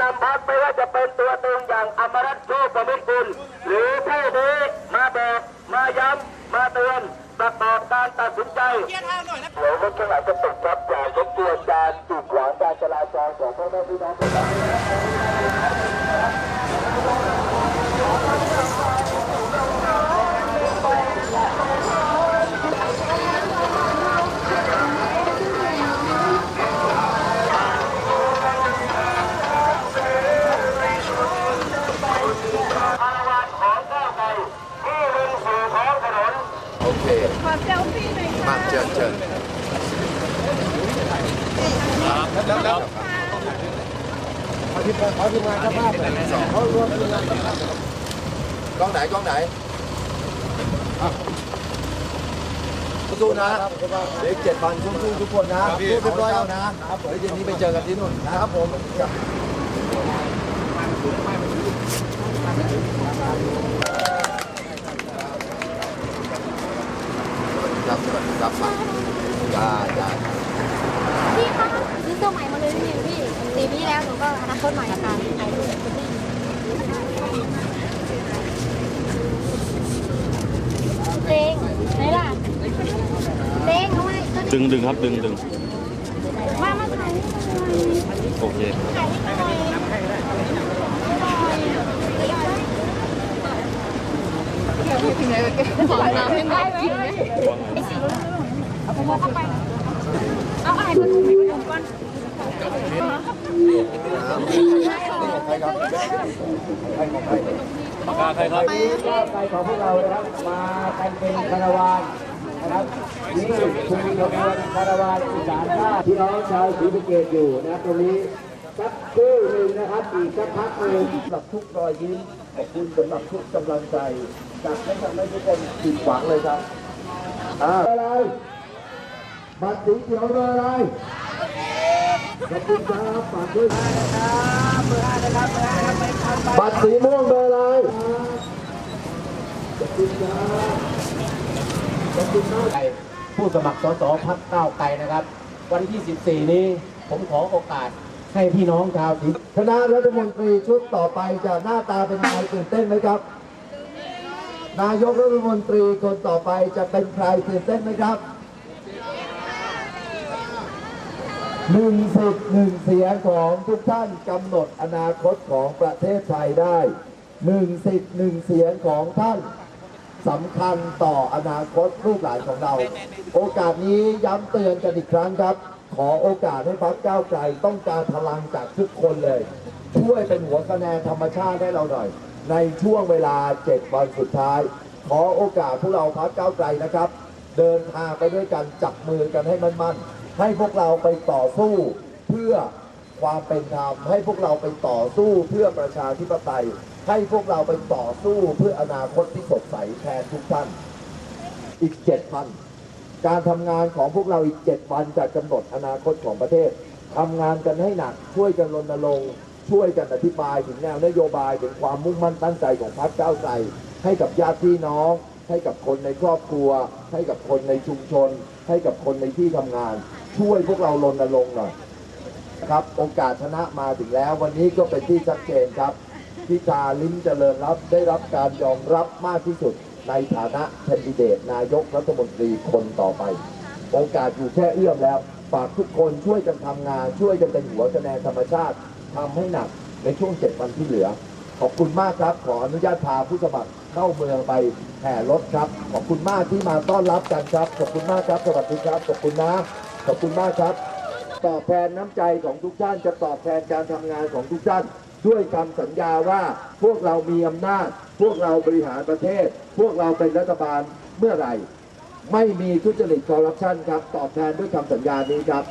นำพักไม่ว่าจะเป็นตัวตึงอย่างอมรัตน์โชคประมิตรกุลหรือผู้นี้มาบอกมาย้ำมาเตือนประกอบการตัดสินใจเดี๋ยวรถข้างหลังจะตกทับจากรบกวนการกีดขวางการจราจรของพ่อแม่พี่น้องประชาชน กล้องไหนกล้องไหนสู้ๆนะเด็กเจ็ดพันสู้ๆทุกคนนะสู้เรียบร้อยแล้วนะแล้วเย็นนี้ไปเจอกันที่นู่นนะครับผมครับสวัสดีครับมาจ้าจ้า พี่คะซื้อตัวใหม่มาเลยพี่พี่สีนี้แล้วห นูก็อนาคตใหม่ค่ะถ่ายรูปกับพี่เด้งไหนล่ะเด้งเอาไว้ตัวดึงดึงครับดึงดึงมามาถ่ายให้หน่อยโอเคถ่ายให้หน่อยขอน้ำให้หน่อยไอ้สีเอาผมเข้าไปเอาอะไรมาถุงให้ผมก่อน ใครครับใครของใครปากกาใครครับไปของพวกเรานะครับ มากันเป็นคาราวานนะครับนี่คือขบวนคาราวานอีสานชาติพี่น้องชาวศรีสะเกษอยู่นะครับตรงนี้สักครู่หนึ่งนะครับอีกสักพักหนึ่งสำหรับทุกรอยยิ้มขอบคุณสำหรับทุกกำลังใจจากไม่ทำให้ทุกคนผิดหวังเลยครับอ่าอะไรบัตรสีเขียวเบอร์อะไร ขอบคุณครับฝากด้วยนะครับเบอร์ห้านะครับเบอร์ห้านะครับบัตรสีม่วงเบอร์อะไรผู้สมัครสสพักก้าวไกลนะครับ วันที่ 14 นี้ผมขอโอกาสให้พี่น้องชาวศรีคณะรัฐมนตรีชุดต่อไปจะหน้าตาเป็นยังไงตื่นเต้นไหมครับ นายกรัฐมนตรีคนต่อไปจะเป็นใครตื่นเต้นไหมครับ หนึ่งสิทธิ์หนึ่งเสียงของทุกท่านกำหนดอนาคตของประเทศไทยได้หนึ่งสิทธิ์หนึ่งเสียงของท่านสำคัญต่ออนาคตลูกหลานของเรา โอกาสนี้ย้ำเตือนกันอีกครั้งครับ ขอโอกาสให้พักก้าวไกลต้องการพลังจากทุกคนเลย ช่วยเป็นหัวคะแนนธรรมชาติให้เราหน่อย ในช่วงเวลา7วันสุดท้าย ขอโอกาสพวกเราพักก้าวไกลนะครับ เดินทางไปด้วยกันจับมือกันให้มั่นๆ ให้พวกเราไปต่อสู้เพื่อความเป็นธรรมให้พวกเราไปต่อสู้เพื่อประชาธิปไตย ให้พวกเราไปต่อสู้เพื่ออนาคตที่สดใสแทนทุกท่านอีกเจ็ดวันการทำงานของพวกเราอีกเจ็ดวันจะกำหนดอนาคตของประเทศทำงานกันให้หนักช่วยกันรณรงค์ช่วยกันอธิบายถึงแนวนโยบายถึงความมุ่งมั่นตั้งใจของพรรคก้าวไกลให้กับญาติพี่น้อง ให้กับคนในครอบครัว ให้กับคนในชุมชน ให้กับคนในที่ทำงาน ช่วยพวกเรารณรงค์หน่อยครับโอกาสชนะมาถึงแล้ววันนี้ก็เป็นที่ชัดเจนครับพิธาลิ้มเจริญรับได้รับการยอมรับมากที่สุดในฐานะแคนดิเดตนายกรัฐมนตรีคนต่อไป โอกาสอยู่แค่เอื้อมแล้วฝากทุกคนช่วยกันทำงาน ช่วยกันเป็นหัวคะแนนธรรมชาติทำให้หนักในช่วงเจ็ดวันที่เหลือ ขอบคุณมากครับ ขออนุญาตพาผู้สมัครเข้าเมืองไปแห่รถครับ ขอบคุณมากที่มาต้อนรับกันครับ ขอบคุณมากครับ สวัสดีครับ ขอบคุณนะ ขอบคุณมากครับ ตอบแทนน้ำใจของทุกท่านจะตอบแทนการทำงานของทุกท่าน ด้วยคำสัญญาว่าพวกเรามีอำนาจ พวกเราบริหารประเทศ พวกเราเป็นรัฐบาลเมื่อไหร่ ไม่มีทุจริตคอร์รัปชันครับ ตอบแทนด้วยคำสัญญานี้ครับ